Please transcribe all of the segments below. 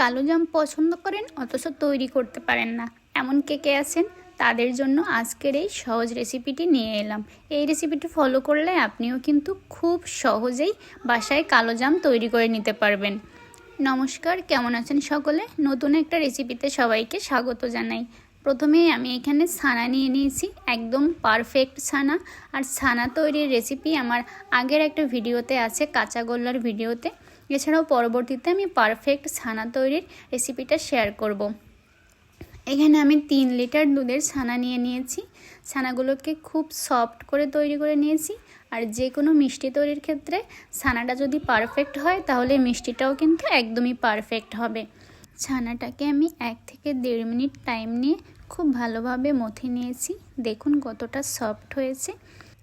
কালো জাম পছন্দ করেন, অথচ তৈরি করতে পারেন না। এমন কে কে আছেন? তাদের জন্য আজকের এই সহজ রেসিপিটি নিয়ে এলাম। এই রেসিপিটি ফলো করলে আপনিও কিন্তু খুব সহজেই বাসায় কালো জাম তৈরি করে নিতে পারবেন। নমস্কার, কেমন আছেন সকলে? নতুন একটা রেসিপিতে সবাইকে স্বাগত জানাই। প্রথমেই আমি এখানে ছানা নিয়ে নিয়েছি, একদম পারফেক্ট ছানা। আর ছানা তৈরির রেসিপি আমার আগের একটা ভিডিওতে আছে, কাঁচা গোল্লার ভিডিওতে এছাড়াও পরবর্তীতে আমি পারফেক্ট ছানা তৈরির রেসিপিটা শেয়ার করব। এখানে আমি তিন লিটার দুধের ছানা নিয়ে নিয়েছি। ছানাগুলোকে খুব সফট করে তৈরি করে নিয়েছি। আর যে কোনো মিষ্টি তৈরির ক্ষেত্রে ছানাটা যদি পারফেক্ট হয়, তাহলে মিষ্টিটাও কিন্তু একদমই পারফেক্ট হবে। ছানাটাকে আমি এক থেকে দেড় মিনিট টাইম নিয়ে খুব ভালোভাবে মথে নিয়েছি। দেখুন কতটা সফট হয়েছে।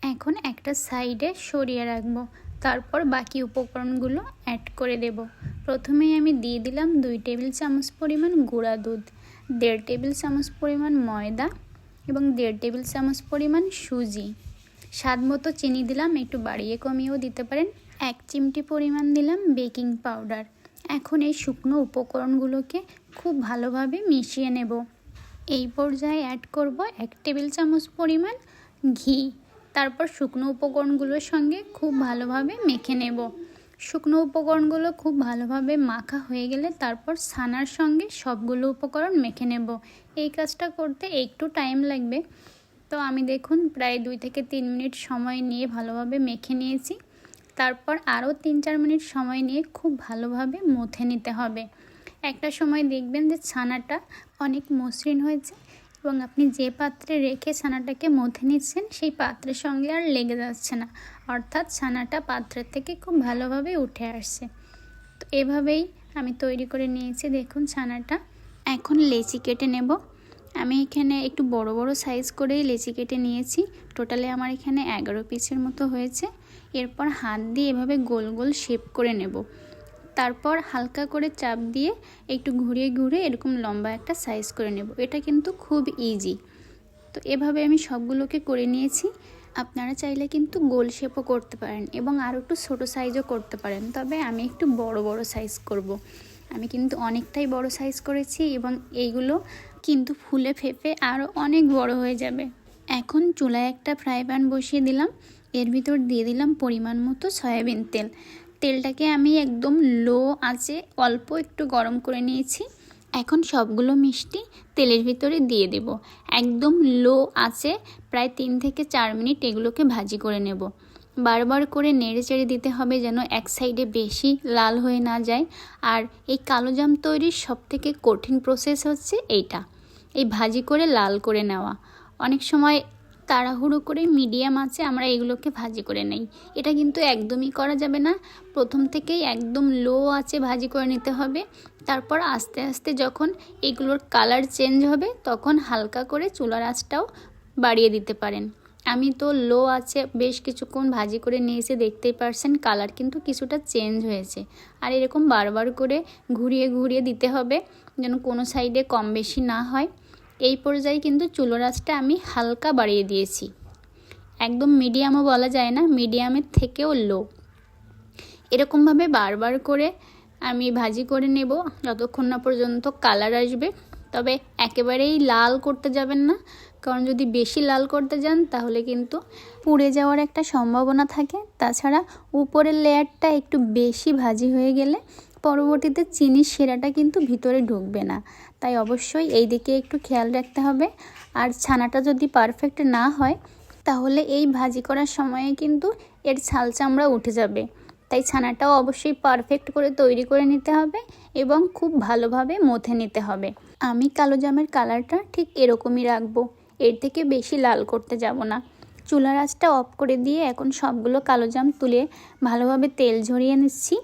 এখন একটা সাইডে সরিয়ে রাখব। তারপর বাকি উপকরণগুলো অ্যাড করে দেব। প্রথমেই আমি দিয়ে দিলাম দুই টেবিল চামচ পরিমাণ গুঁড়া দুধ, দেড় টেবিল চামচ পরিমাণ ময়দা এবং দেড় টেবিল চামচ পরিমাণ সুজি। স্বাদ মতো চিনি দিলাম, একটু বাড়িয়ে কমিয়েও দিতে পারেন। এক চিমটি পরিমাণ দিলাম বেকিং পাউডার। এখন এই শুকনো উপকরণগুলোকে খুব ভালোভাবে মিশিয়ে নেব। এই পর্যায়ে অ্যাড করব এক টেবিল চামচ পরিমাণ ঘি। তারপর শুকনো উপকরণগুলোর সঙ্গে খুব ভালোভাবে মেখে নেব। শুকনো উপকরণগুলো খুব ভালোভাবে মাখা হয়ে গেলে তারপর ছানার সঙ্গে সবগুলো উপকরণ মেখে নেব। এই কাজটা করতে একটু টাইম লাগবে। তো আমি দেখুন প্রায় দুই থেকে তিন মিনিট সময় নিয়ে ভালোভাবে মেখে নিয়েছি। তারপর আরও তিন চার মিনিট সময় নিয়ে খুব ভালোভাবে মথে নিতে হবে। একটা সময় দেখবেন যে ছানাটা অনেক মসৃণ হয়েছে এবং আপনি যে পাত্রে রেখে ছানাটাকে মথে নিচ্ছেন, সেই পাত্রের সঙ্গে আর লেগে যাচ্ছে না। অর্থাৎ ছানাটা পাত্রের থেকে খুব ভালোভাবে উঠে আসছে। তো এভাবেই আমি তৈরি করে নিয়েছি। দেখুন ছানাটা। এখন লেচি কেটে নেব। আমি এখানে একটু বড় বড় সাইজ করেই লেচি কেটে নিয়েছি। টোটালে আমার এখানে এগারো পিসের মতো হয়েছে। এরপর হাত দিয়ে এভাবে গোল গোল শেপ করে নেব। তারপর হালকা করে চাপ দিয়ে একটু ঘুরিয়ে ঘুরিয়ে এরকম লম্বা একটা সাইজ করে নেব। এটা কিন্তু খুব ইজি তো এভাবে আমি সবগুলোকে করে নিয়েছি। আপনারা চাইলে কিন্তু গোল শেপও করতে পারেন এবং আরও একটু ছোটো সাইজও করতে পারেন। তবে আমি একটু বড় বড় সাইজ করব। আমি কিন্তু অনেকটাই বড় সাইজ করেছি এবং এইগুলো কিন্তু ফুলে ফেপে আরও অনেক বড় হয়ে যাবে। এখন চুলায় একটা ফ্রাই প্যান বসিয়ে দিলাম। এর ভিতর দিয়ে দিলাম পরিমাণ মতো সয়াবিন তেল। তেলটাকে আমি একদম লো আঁচে অল্প একটু গরম করে নিয়েছি। এখন সবগুলো মিষ্টি তেলের ভিতরে দিয়ে দেব। একদম লো আঁচে প্রায় তিন থেকে চার মিনিট এগুলোকে ভাজি করে নেব। বারবার করে নেড়ে চেড়ে দিতে হবে যেন এক সাইডে বেশি লাল হয়ে না যায়। আর এই কালো জাম তৈরির সবথেকে কঠিন প্রসেস হচ্ছে এইটা। এই ভাজি করে লাল করে নেওয়া। অনেক সময় তাড়াহুড়ো করে মিডিয়াম আছে, আমরা এগুলোকে ভাজি করে নেই। এটা কিন্তু একদমই করা যাবে না। প্রথম থেকেই একদম লো আছে ভাজি করে নিতে হবে। তারপর আস্তে আস্তে যখন এগুলোর কালার চেঞ্জ হবে, তখন হালকা করে চুলার আঁচটাও বাড়িয়ে দিতে পারেন। আমি তো লো আছে, বেশ কিছুক্ষণ ভাজি করে নিয়েছি, দেখতেই পারছেন কালার কিন্তু কিছুটা চেঞ্জ হয়েছে। আর এরকম বারবার করে ঘুরিয়ে ঘুরিয়ে দিতে হবে, যেন কোনো সাইডে কম বেশি না হয়। এই পর্যায়ে কিন্তু চুলো রাসটা আমি হালকা বাড়িয়ে দিয়েছি। একদম মিডিয়ামও বলা যায় না, মিডিয়ামের থেকেও লো। এরকমভাবে বারবার করে আমি ভাজি করে নেব, যতক্ষণ না পর্যন্ত কালার আসবে। তবে একেবারেই লাল করতে যাবেন না, কারণ যদি বেশি লাল করতে যান, তাহলে কিন্তু পুড়ে যাওয়ার একটা সম্ভাবনা থাকে। তাছাড়া উপরের লেয়ারটা একটু বেশি ভাজি হয়ে গেলে পরবর্তীতে চিনির সেরাটা কিন্তু ভিতরে ঢুকবে না। তাই অবশ্যই এই দিকে একটু খেয়াল রাখতে হবে। আর ছানাটা যদি পারফেক্ট না হয়, তাহলে এই ভাজি করার সময়ে কিন্তু এর ছাল চামড়া উঠে যাবে। তাই ছানাটাও অবশ্যই পারফেক্ট করে তৈরি করে নিতে হবে এবং খুব ভালোভাবে মথে নিতে হবে। আমি কালো জামের কালারটা ঠিক এরকমই রাখব, এর থেকে বেশি লাল করতে যাব না। চুলার আঁচটা অফ করে দিয়ে এখন সবগুলো কালো জাম তুলে ভালোভাবে তেল ঝরিয়ে নিচ্ছি।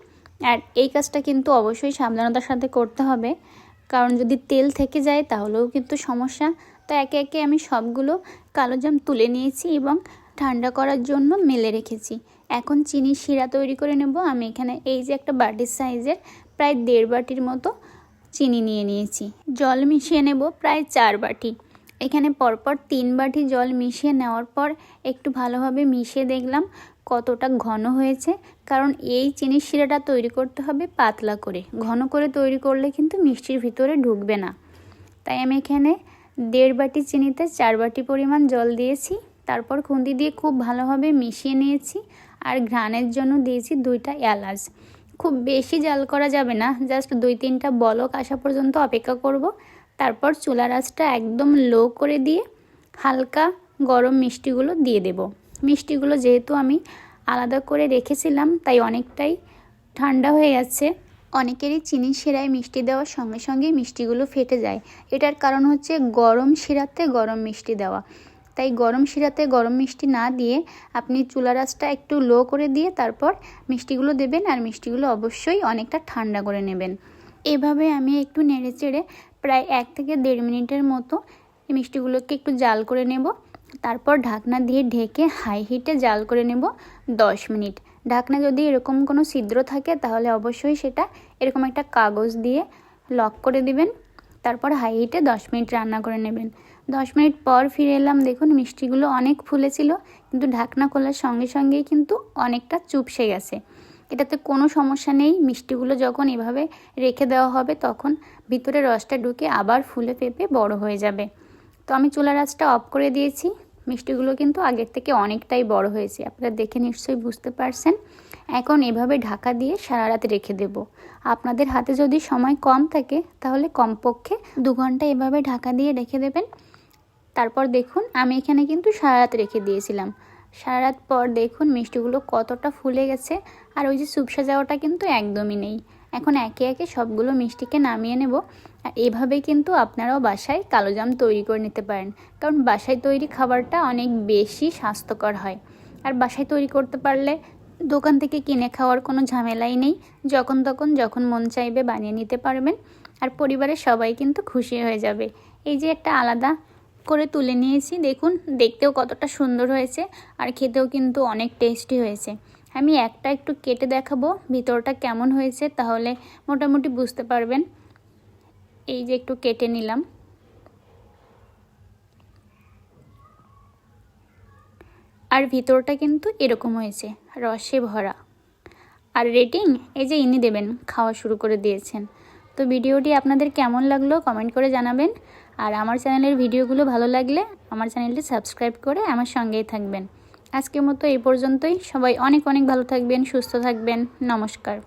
আর এই কাজটা কিন্তু অবশ্যই সাবধানতার সাথে করতে হবে। কারণ যদি তেল থেকে যায় তাহলেও কিন্তু সমস্যা। তো একে একে আমি সবগুলো কালো জাম তুলে নিয়েছি এবং ঠান্ডা করার জন্য মেলে রেখেছি। এখন চিনি শিরা তৈরি করে নেব। আমি এখানে এই যে একটা বাটির সাইজের প্রায় দেড় বাটির মতো চিনি নিয়ে নিয়েছি। জল মিশিয়ে নেব প্রায় চার বাটি। এখানে পরপর তিন বাটি জল মিশিয়ে নেওয়ার পর একটু ভালোভাবে মিশিয়ে দেখলাম। কতটা ঘন হয়েছে, কারণ এই চিনির শিরাটা তৈরি করতে হবে পাতলা করে। ঘন করে তৈরি করলে কিন্তু মিষ্টির ভিতরে ঢুকবে না। তাই আমি এখানে দেড় বাটি চিনিতে চার বাটি পরিমাণ জল দিয়েছি, তারপর খুন্তি দিয়ে খুব ভালোভাবে মিশিয়ে নিয়েছি আর ঘ্রাণের জন্য দিয়েছি দুইটা এলাচ। খুব বেশি জাল করা যাবে না, জাস্ট দুই তিনটা বলক আসা পর্যন্ত অপেক্ষা করব। তারপর চুলার আঁচটা একদম লো করে দিয়ে হালকা গরম মিষ্টিগুলো দিয়ে দেব। মিষ্টিগুলো যেহেতু আমি আলাদা করে রেখেছিলাম, তাই অনেকটাই ঠান্ডা হয়ে যাচ্ছে অনেকেরই চিনি শিরায় মিষ্টি দেওয়ার সঙ্গে সঙ্গে মিষ্টিগুলো ফেটে যায়। এটার কারণ হচ্ছে গরম শিরাতে গরম মিষ্টি দেওয়া। তাই গরম শিরাতে গরম মিষ্টি না দিয়ে আপনি চুলা আঁচটা একটু লো করে দিয়ে তারপর মিষ্টিগুলো দেবেন আর মিষ্টিগুলো অবশ্যই অনেকটা ঠান্ডা করে নেবেন। এভাবে আমি একটু নেড়ে চেড়ে প্রায় এক থেকে দেড় মিনিটের মতো মিষ্টিগুলোকে একটু জাল করে নেব। তারপর ঢাকনা দিয়ে ঢেকে হাই হিটে জাল করে নেব দশ মিনিট। ঢাকনা যদি এরকম কোনো ছিদ্র থাকে, তাহলে অবশ্যই সেটা এরকম একটা কাগজ দিয়ে লক করে দিবেন। তারপর হাই হিটে দশ মিনিট রান্না করে নেবেন। দশ মিনিট পর ফিরে এলাম, দেখুন মিষ্টিগুলো অনেক ফুলেছিল, কিন্তু ঢাকনা খোলার সঙ্গে সঙ্গেই কিন্তু অনেকটা চুপসে গেছে। এটাতে কোনো সমস্যা নেই, মিষ্টিগুলো যখন এভাবে রেখে দেওয়া হবে, তখন ভিতরে রসটা ঢুকে আবার ফুলে পেঁপে বড় হয়ে যাবে। তো আমি চুলার আঁচটা অফ করে দিয়েছি। মিষ্টিগুলো কিন্তু আগের থেকে অনেকটাই বড় হয়েছে। আপনারা দেখে নিশ্চয়ই বুঝতে পারছেন। এখন এভাবে ঢাকা দিয়ে সারা রাত রেখে দেব। আপনাদের হাতে যদি সময় কম থাকে, তাহলে কমপক্ষে দু ঘণ্টা এভাবে ঢাকা দিয়ে রেখে দেবেন। তারপর দেখুন, আমি এখানে কিন্তু সারা রাত রেখে দিয়েছিলাম। সারা রাত পর দেখুন মিষ্টিগুলো কতটা ফুলে গেছে। আর ওই যে সুপসা যাওয়াটা কিন্তু একদমই নেই। এখন একে একে সবগুলো মিষ্টিকে নামিয়ে নেব। আর এভাবে কিন্তু আপনারাও বাসায় কালোজাম তৈরি করে নিতে পারেন। কারণ বাসায় তৈরি খাবারটা অনেক বেশি স্বাস্থ্যকর হয়। আর বাসায় তৈরি করতে পারলে দোকান থেকে কিনে খাওয়ার কোনো ঝামেলাই নেই। যখন তখন যখন মন চাইবে বানিয়ে নিতে পারবেন। আর পরিবারের সবাই কিন্তু খুশি হয়ে যাবে। এই যে একটা আলাদা করে তুলে নিয়েছি, দেখুন, দেখতেও কতটা সুন্দর হয়েছে। আর খেতেও কিন্তু অনেক টেস্টি হয়েছে। আমি একটা একটু কেটে দেখাবো ভিতরটা কেমন হয়েছে, তাহলে মোটামুটি বুঝতে পারবেন। এই যে একটু কেটে নিলাম। আর ভিতরটা কিন্তু এরকম হয়েছে, রসে ভরা। আর রেটিং, এই যে ইনি দেবেন, খাওয়া শুরু করে দিয়েছেন। তো ভিডিওটি আপনাদের কেমন লাগল কমেন্ট করে জানাবেন। আর আমার চ্যানেলের ভিডিওগুলো ভালো লাগলে আমার চ্যানেলটি সাবস্ক্রাইব করে আমার সঙ্গেই থাকবেন। আজকের মতো এই পর্যন্তই। সবাই অনেক অনেক ভালো থাকবেন সুস্থ থাকবেন। নমস্কার।